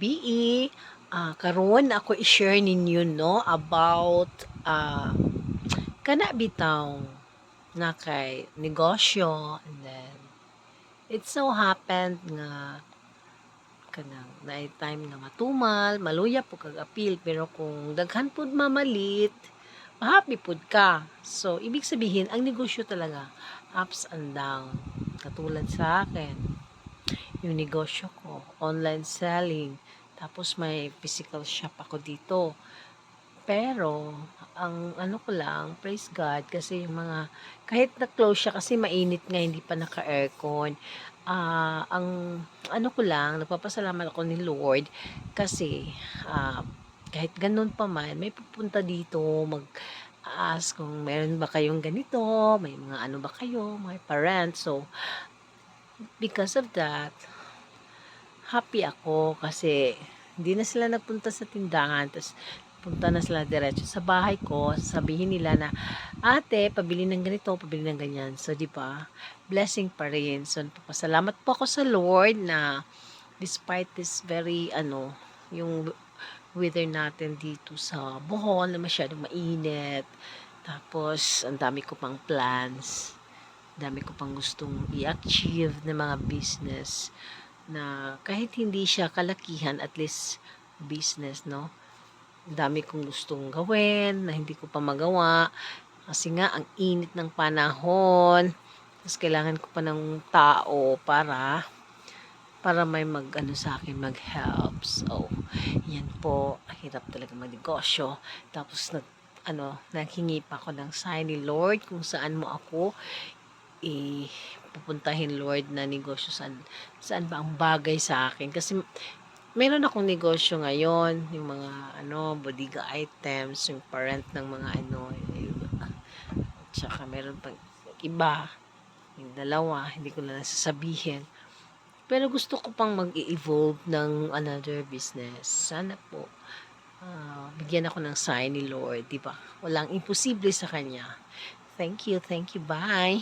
BE, ah, karon ako i-share ninyo no about ah kana bitaw nga kay negosyo and then it so happened nga kanang naay time nga matumal, maluya po kag apil pero kung daghan pud mamalit, happy pud ka. So ibig sabihin ang negosyo talaga ups and down. Katulad sa akin, yung negosyo online selling. Tapos may physical shop ako dito. Pero, ang ano ko lang, praise God, kasi yung mga, kahit na-close siya kasi mainit nga, hindi pa naka-aircon. Ah, ang ano ko lang, nagpapasalamat ako ni Lord kasi ah, kahit ganun pa man, may pupunta dito mag ask kung meron ba kayong ganito, may mga ano ba kayo, mga parents. So, because of that, happy ako kasi hindi na sila nagpunta sa tindahan. Tapos, punta na sila diretso sa bahay ko. Sabihin nila na, ate, pabili ng ganito, pabili ng ganyan. So, di ba? Blessing pa rin. So, pasalamat po ako sa Lord na despite this very, ano, yung weather natin dito sa Bohol na masyadong mainit. Tapos, ang dami ko pang plans. Dami ko pang gustong i-achieve na mga business na kahit hindi siya kalakihan, at least business, no? Dami kong gustong gawin na hindi ko pa magawa. Kasi nga, ang init ng panahon. Tapos kailangan ko pa ng tao para para may mag ano sa akin mag-help. So, yan po. Hirap talaga magnegosyo. Tapos nag ano, naghingi pa ako ng sign ni Lord kung saan mo ako i pupuntahin Lord na negosyo saan saan ba ang bagay sa akin? Kasi meron akong negosyo ngayon yung mga ano bodega items yung parent ng mga ano yung, tsaka meron pang iba yung dalawa hindi ko na nasasabihin. Pero gusto ko pang mag-evolve ng another business. Sana po ah, bigyan ako ng sign ni Lord di ba? Walang imposible sa kanya. Thank you thank you bye